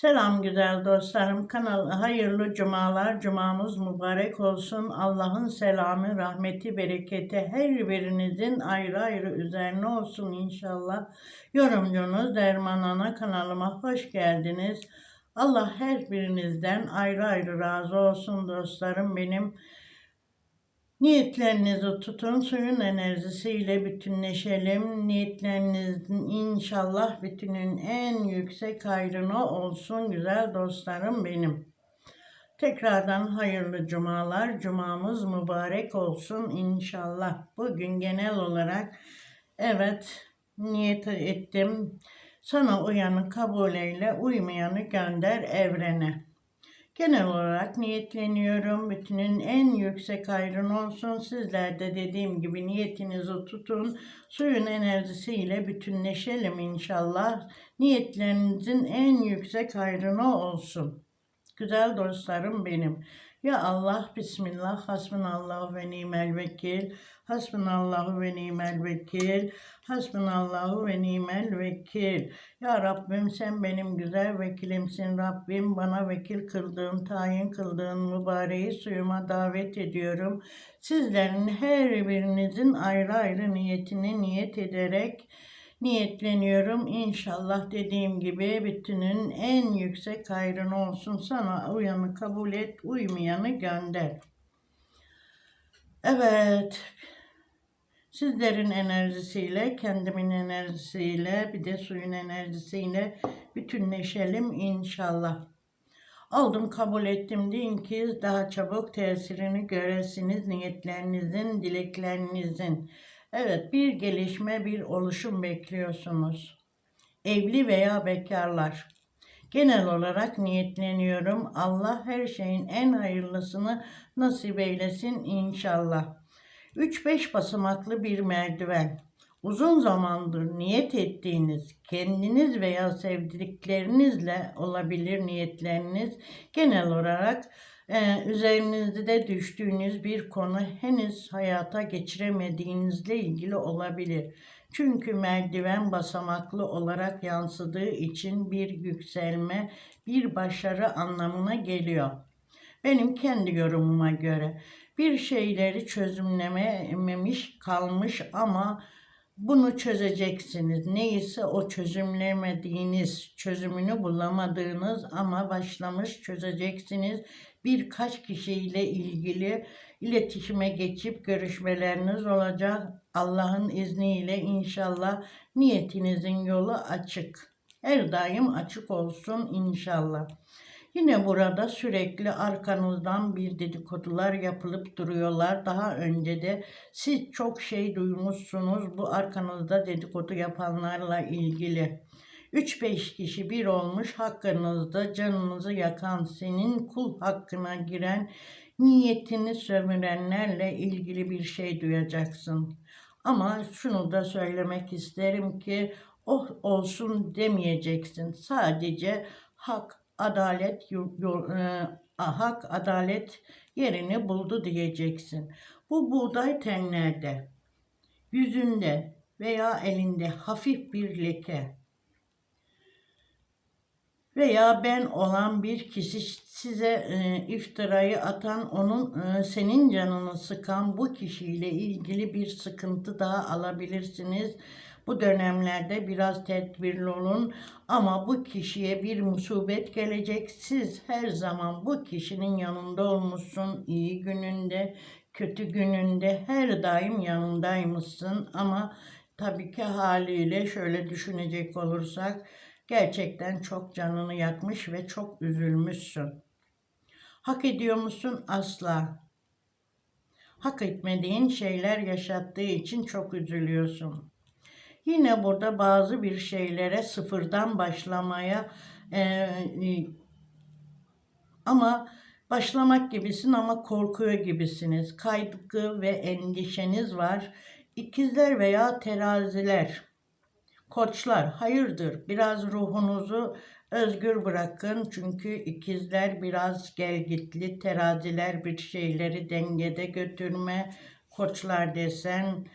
Selam güzel dostlarım. Kanal hayırlı cumalar. Cumamız mübarek olsun. Allah'ın selamı, rahmeti, bereketi her birinizin ayrı ayrı üzerine olsun inşallah. Yorumcunuz Derman Ana kanalıma hoş geldiniz. Allah her birinizden ayrı ayrı razı olsun dostlarım benim. Niyetlerinizi tutun, suyun enerjisiyle bütünleşelim. Niyetlerinizin inşallah bütünün en yüksek hayrına olsun güzel dostlarım benim. Tekrardan hayırlı cumalar, cumamız mübarek olsun inşallah. Bugün genel olarak evet niyet ettim. Sana uyanı kabul eyle, uymayanı gönder evrene. Genel olarak niyetleniyorum. Bütünün en yüksek hayrın olsun. Sizler de dediğim gibi niyetinizi tutun. Suyun enerjisiyle bütünleşelim inşallah. Niyetlerinizin en yüksek hayrına olsun. Güzel dostlarım benim. Ya Allah, Bismillah, Hasbunallahu ve nimel vekil. Hasbunallahu ve nimel vekil. Hasbunallahu ve nimel vekil. Ya Rabbim sen benim güzel vekilimsin. Rabbim bana vekil kıldığın, tayin kıldığın mübareği suyuma davet ediyorum. Sizlerin her birinizin ayrı ayrı niyetini niyet ederek niyetleniyorum. İnşallah dediğim gibi bütünün en yüksek hayrın olsun. Sana uyanı kabul et, uymayanı gönder. Evet, Sizlerin enerjisiyle, kendimin enerjisiyle, bir de suyun enerjisiyle bütünleşelim inşallah. Aldım kabul ettim deyin ki daha çabuk tesirini göresiniz niyetlerinizin, dileklerinizin. Evet bir gelişme, bir oluşum bekliyorsunuz. Evli veya bekarlar. Genel olarak niyetleniyorum. Allah her şeyin en hayırlısını nasip eylesin inşallah. 3-5 basamaklı bir merdiven. Uzun zamandır niyet ettiğiniz, kendiniz veya sevdiklerinizle olabilir niyetleriniz genel olarak e, üzerinizde düştüğünüz bir konu henüz hayata geçiremediğinizle ilgili olabilir. Çünkü merdiven basamaklı olarak yansıdığı için bir yükselme, bir başarı anlamına geliyor. Benim kendi yorumuma göre bir şeyleri çözümlememiş kalmış ama bunu çözeceksiniz. Neyse o çözümlemediğiniz, çözümünü bulamadığınız ama başlamış çözeceksiniz. Birkaç kişiyle ilgili iletişime geçip görüşmeleriniz olacak. Allah'ın izniyle inşallah niyetinizin yolu açık. Her daim açık olsun inşallah. Yine burada sürekli arkanızdan bir dedikodular yapılıp duruyorlar. Daha önce de siz çok şey duymuşsunuz bu arkanızda dedikodu yapanlarla ilgili. 3-5 kişi bir olmuş hakkınızda canınızı yakan senin kul hakkına giren niyetini sömürenlerle ilgili bir şey duyacaksın. Ama şunu da söylemek isterim ki oh olsun demeyeceksin. Sadece hak adalet e, hak adalet yerini buldu diyeceksin. Bu buğday tenlerde, yüzünde veya elinde hafif bir leke veya ben olan bir kişi size e, iftirayı atan onun e, senin canını sıkan bu kişiyle ilgili bir sıkıntı daha alabilirsiniz bu dönemlerde biraz tedbirli olun ama bu kişiye bir musibet gelecek. Siz her zaman bu kişinin yanında olmuşsun. iyi gününde, kötü gününde her daim yanındaymışsın ama tabii ki haliyle şöyle düşünecek olursak gerçekten çok canını yakmış ve çok üzülmüşsün. Hak ediyor musun? Asla. Hak etmediğin şeyler yaşattığı için çok üzülüyorsun. Yine burada bazı bir şeylere sıfırdan başlamaya e, e, ama başlamak gibisin ama korkuyor gibisiniz. Kaygı ve endişeniz var. İkizler veya teraziler, koçlar hayırdır biraz ruhunuzu özgür bırakın. Çünkü ikizler biraz gelgitli, teraziler bir şeyleri dengede götürme, koçlar desen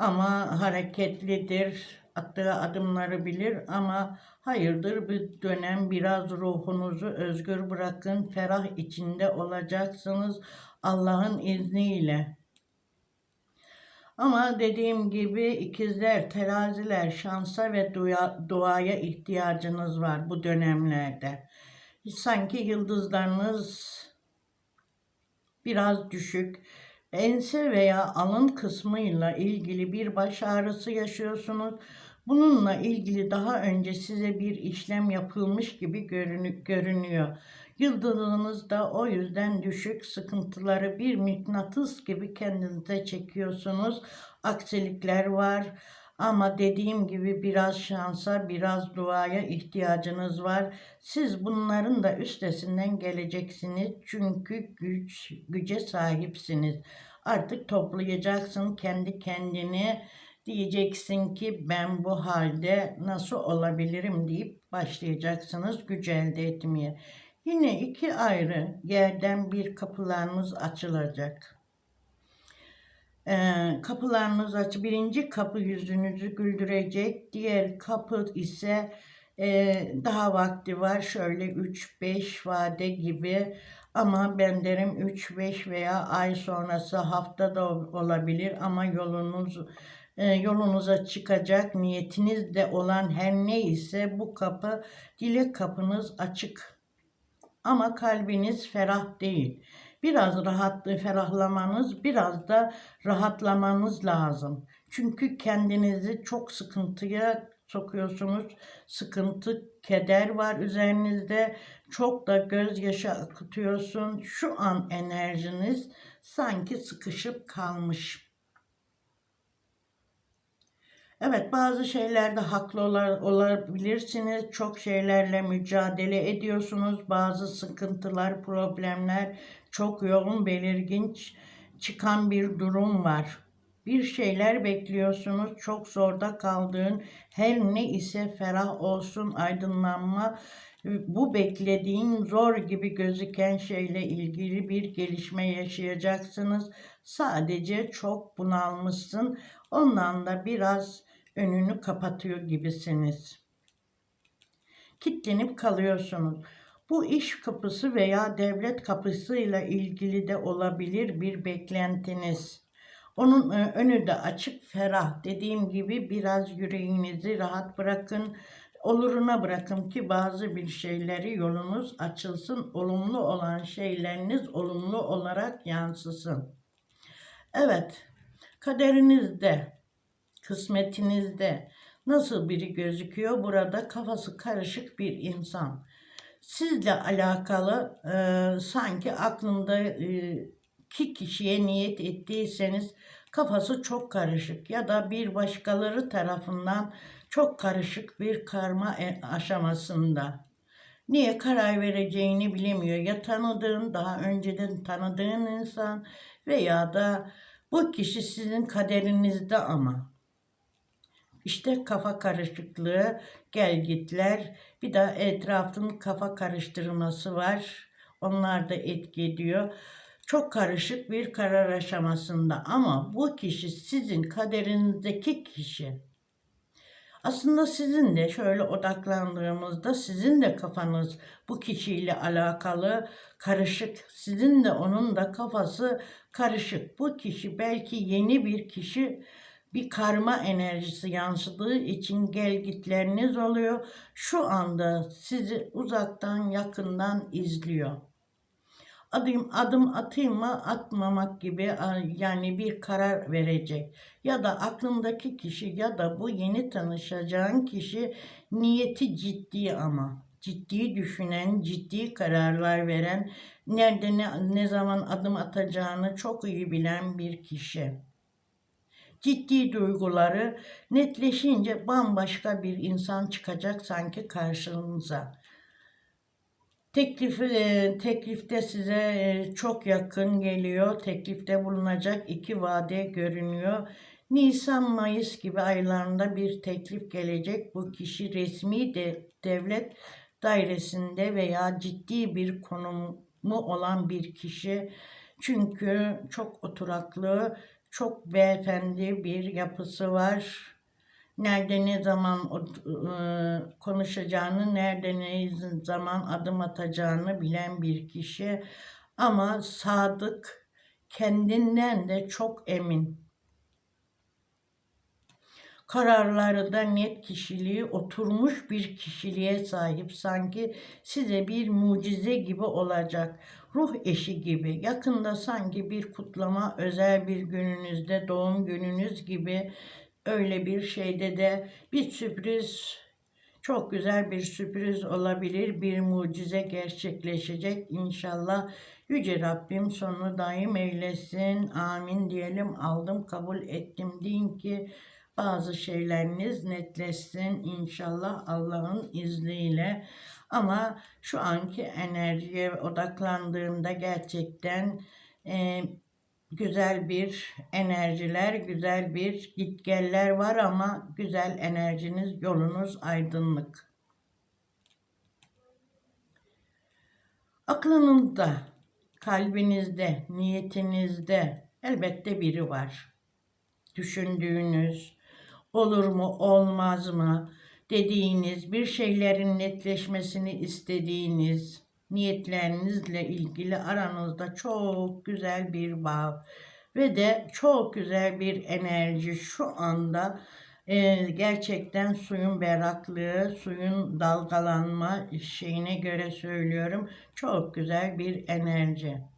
ama hareketlidir. attığı adımları bilir ama hayırdır bir dönem biraz ruhunuzu özgür bırakın. Ferah içinde olacaksınız Allah'ın izniyle. Ama dediğim gibi ikizler, teraziler, şansa ve duya, duaya ihtiyacınız var bu dönemlerde. Sanki yıldızlarınız biraz düşük. Ense veya alın kısmıyla ilgili bir baş ağrısı yaşıyorsunuz. Bununla ilgili daha önce size bir işlem yapılmış gibi görünü- görünüyor. Yıldızınız da o yüzden düşük sıkıntıları bir mıknatıs gibi kendinize çekiyorsunuz. Aksilikler var ama dediğim gibi biraz şansa, biraz duaya ihtiyacınız var. Siz bunların da üstesinden geleceksiniz. Çünkü güç, güce sahipsiniz. Artık toplayacaksın kendi kendini. Diyeceksin ki ben bu halde nasıl olabilirim deyip başlayacaksınız güç elde etmeye. Yine iki ayrı yerden bir kapılarınız açılacak. Ee, kapılarınız aç. Birinci kapı yüzünüzü güldürecek. Diğer kapı ise e, daha vakti var. Şöyle 3-5 vade gibi. Ama ben derim 3-5 veya ay sonrası hafta da olabilir. Ama yolunuz e, yolunuza çıkacak niyetiniz de olan her neyse bu kapı dilek kapınız açık. Ama kalbiniz ferah değil. Biraz rahatlığı ferahlamanız, biraz da rahatlamanız lazım. Çünkü kendinizi çok sıkıntıya sokuyorsunuz. Sıkıntı, keder var üzerinizde. Çok da gözyaşı akıtıyorsun. Şu an enerjiniz sanki sıkışıp kalmış. Evet bazı şeylerde haklı ola- olabilirsiniz. Çok şeylerle mücadele ediyorsunuz. Bazı sıkıntılar, problemler çok yoğun belirgin çıkan bir durum var. Bir şeyler bekliyorsunuz. Çok zorda kaldığın her ne ise ferah olsun aydınlanma. Bu beklediğin zor gibi gözüken şeyle ilgili bir gelişme yaşayacaksınız. Sadece çok bunalmışsın. Ondan da biraz önünü kapatıyor gibisiniz. Kitlenip kalıyorsunuz. Bu iş kapısı veya devlet kapısıyla ilgili de olabilir bir beklentiniz. Onun e, önü de açık, ferah. Dediğim gibi biraz yüreğinizi rahat bırakın. Oluruna bırakın ki bazı bir şeyleri yolunuz açılsın. Olumlu olan şeyleriniz olumlu olarak yansısın. Evet, kaderinizde, kısmetinizde nasıl biri gözüküyor? Burada kafası karışık bir insan. Sizle alakalı e, sanki aklında e, ki kişiye niyet ettiyseniz kafası çok karışık ya da bir başkaları tarafından çok karışık bir karma e- aşamasında. Niye karar vereceğini bilemiyor. Ya tanıdığın, daha önceden tanıdığın insan veya da bu kişi sizin kaderinizde ama. İşte kafa karışıklığı, gelgitler, bir de etrafın kafa karıştırması var. Onlar da etki ediyor. Çok karışık bir karar aşamasında ama bu kişi sizin kaderinizdeki kişi. Aslında sizin de şöyle odaklandığımızda sizin de kafanız bu kişiyle alakalı karışık. Sizin de onun da kafası karışık. Bu kişi belki yeni bir kişi bir karma enerjisi yansıdığı için gelgitleriniz oluyor. Şu anda sizi uzaktan yakından izliyor. Adım adım atayım mı atmamak gibi yani bir karar verecek. Ya da aklındaki kişi ya da bu yeni tanışacağın kişi niyeti ciddi ama ciddi düşünen, ciddi kararlar veren, nerede ne, ne zaman adım atacağını çok iyi bilen bir kişi ciddi duyguları netleşince bambaşka bir insan çıkacak sanki karşınıza. Teklifi, e, teklifte size e, çok yakın geliyor. Teklifte bulunacak iki vade görünüyor. Nisan-Mayıs gibi aylarında bir teklif gelecek. Bu kişi resmi de devlet dairesinde veya ciddi bir konumu olan bir kişi. Çünkü çok oturaklı, çok beyefendi bir yapısı var. nerede ne zaman ıı, konuşacağını, nerede ne zaman adım atacağını bilen bir kişi. Ama sadık, kendinden de çok emin. Kararları da net kişiliği oturmuş bir kişiliğe sahip. Sanki size bir mucize gibi olacak. Ruh eşi gibi. Yakında sanki bir kutlama özel bir gününüzde, doğum gününüz gibi öyle bir şeyde de bir sürpriz çok güzel bir sürpriz olabilir. Bir mucize gerçekleşecek inşallah. Yüce Rabbim sonunu daim eylesin. Amin diyelim. Aldım, kabul ettim. Deyin ki bazı şeyleriniz netleşsin inşallah Allah'ın izniyle. Ama şu anki enerjiye odaklandığımda gerçekten e, güzel bir enerjiler, güzel bir gitgeller var ama güzel enerjiniz, yolunuz aydınlık. Aklınızda, kalbinizde, niyetinizde elbette biri var. Düşündüğünüz, olur mu, olmaz mı dediğiniz, bir şeylerin netleşmesini istediğiniz, niyetlerinizle ilgili aranızda çok güzel bir bağ ve de çok güzel bir enerji şu anda e, gerçekten suyun berraklığı, suyun dalgalanma şeyine göre söylüyorum. Çok güzel bir enerji.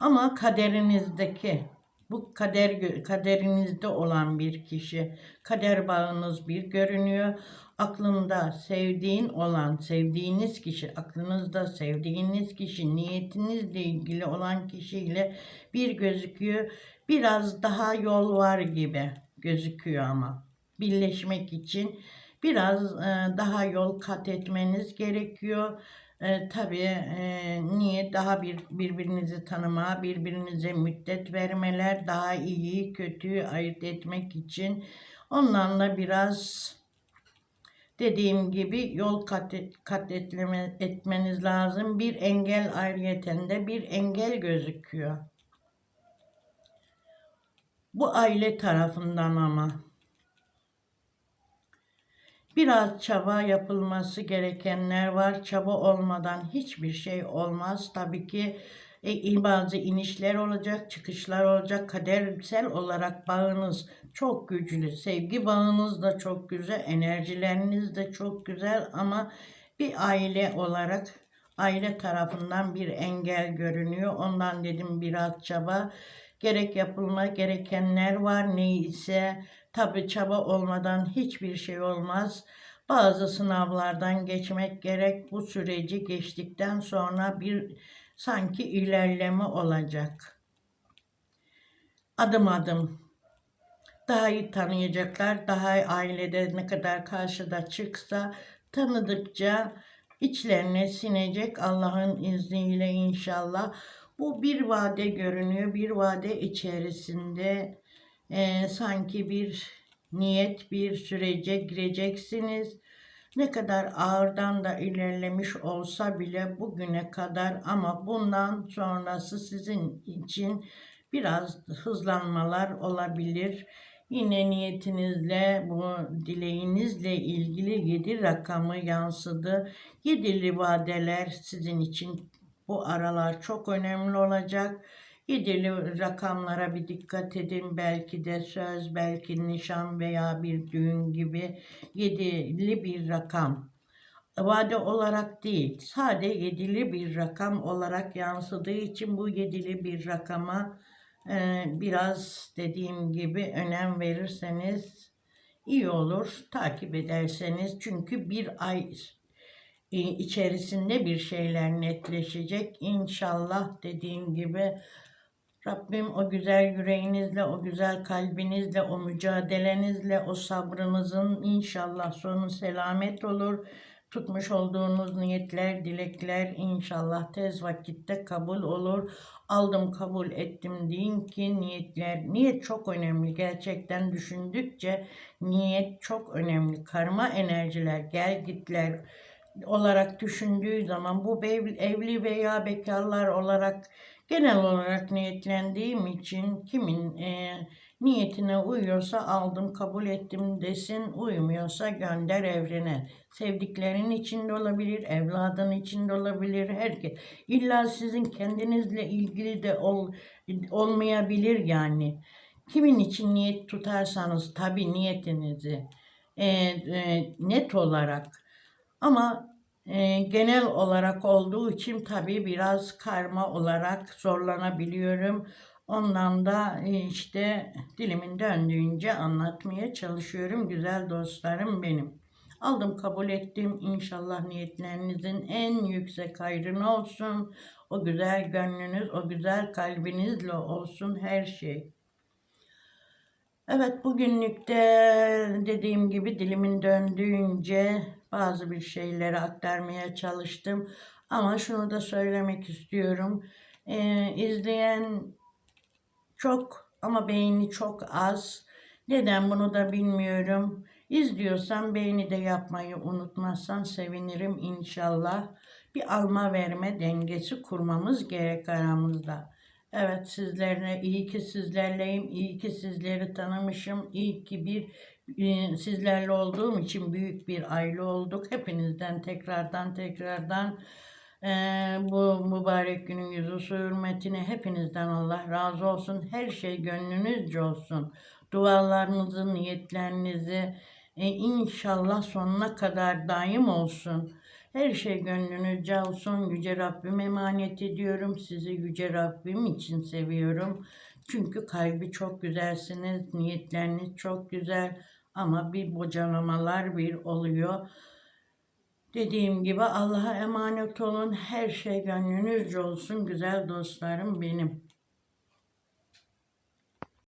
Ama kaderinizdeki bu kader kaderinizde olan bir kişi, kader bağınız bir görünüyor. Aklında sevdiğin olan, sevdiğiniz kişi, aklınızda sevdiğiniz kişi, niyetinizle ilgili olan kişiyle bir gözüküyor. Biraz daha yol var gibi gözüküyor ama birleşmek için biraz daha yol kat etmeniz gerekiyor. E, tabii e, niye daha bir birbirinizi tanıma, birbirinize müddet vermeler, daha iyi kötüyü ayırt etmek için onlarla biraz dediğim gibi yol kat, kat etleme, etmeniz lazım. Bir engel ayrıyeten de bir engel gözüküyor. Bu aile tarafından ama Biraz çaba yapılması gerekenler var. Çaba olmadan hiçbir şey olmaz. Tabii ki e, bazı inişler olacak, çıkışlar olacak. Kadersel olarak bağınız çok güçlü. Sevgi bağınız da çok güzel. Enerjileriniz de çok güzel ama bir aile olarak aile tarafından bir engel görünüyor. Ondan dedim biraz çaba. Gerek yapılma gerekenler var neyse Tabi çaba olmadan hiçbir şey olmaz. Bazı sınavlardan geçmek gerek. Bu süreci geçtikten sonra bir sanki ilerleme olacak. Adım adım daha iyi tanıyacaklar. Daha ailede ne kadar karşıda çıksa tanıdıkça içlerine sinecek Allah'ın izniyle inşallah. Bu bir vade görünüyor. Bir vade içerisinde e, sanki bir niyet bir sürece gireceksiniz. Ne kadar ağırdan da ilerlemiş olsa bile bugüne kadar ama bundan sonrası sizin için biraz hızlanmalar olabilir. Yine niyetinizle bu dileğinizle ilgili yedi rakamı yansıdı. Yedili vadeler sizin için bu aralar çok önemli olacak. Yedili rakamlara bir dikkat edin. Belki de söz, belki nişan veya bir düğün gibi yedili bir rakam. Vade olarak değil, sade yedili bir rakam olarak yansıdığı için bu yedili bir rakama e, biraz dediğim gibi önem verirseniz iyi olur. Takip ederseniz çünkü bir ay içerisinde bir şeyler netleşecek. İnşallah dediğim gibi Rabbim o güzel yüreğinizle, o güzel kalbinizle, o mücadelenizle, o sabrınızın inşallah sonu selamet olur. Tutmuş olduğunuz niyetler, dilekler inşallah tez vakitte kabul olur. Aldım, kabul ettim deyin ki niyetler, niyet çok önemli. Gerçekten düşündükçe niyet çok önemli. Karma enerjiler, gel gitler, olarak düşündüğü zaman bu evli veya bekarlar olarak Genel olarak niyetlendiğim için kimin e, niyetine uyuyorsa aldım, kabul ettim desin, uymuyorsa gönder evrene. Sevdiklerin içinde olabilir, evladın içinde olabilir, herkes. İlla sizin kendinizle ilgili de ol, olmayabilir yani. Kimin için niyet tutarsanız tabii niyetinizi e, e, net olarak ama genel olarak olduğu için tabii biraz karma olarak zorlanabiliyorum. Ondan da e, işte dilimin döndüğünce anlatmaya çalışıyorum güzel dostlarım benim. Aldım kabul ettim. İnşallah niyetlerinizin en yüksek hayrını olsun. O güzel gönlünüz, o güzel kalbinizle olsun her şey. Evet bugünlük de dediğim gibi dilimin döndüğünce bazı bir şeyleri aktarmaya çalıştım. Ama şunu da söylemek istiyorum. Ee, izleyen çok ama beğeni çok az. Neden bunu da bilmiyorum. İzliyorsan beğeni de yapmayı unutmazsan sevinirim inşallah. Bir alma verme dengesi kurmamız gerek aramızda. Evet sizlerle iyi ki sizlerleyim, iyi ki sizleri tanımışım, iyi ki bir sizlerle olduğum için büyük bir aile olduk. Hepinizden tekrardan tekrardan e, bu mübarek günün yüzü hürmetine hepinizden Allah razı olsun. Her şey gönlünüzce olsun. Dualarınızı, niyetlerinizi e, inşallah sonuna kadar daim olsun. Her şey gönlünüzce olsun. Yüce Rabbim emanet ediyorum. Sizi Yüce Rabbim için seviyorum. Çünkü kalbi çok güzelsiniz. Niyetleriniz çok güzel. Ama bir bocalamalar bir oluyor. Dediğim gibi Allah'a emanet olun. Her şey gönlünüzce olsun güzel dostlarım benim.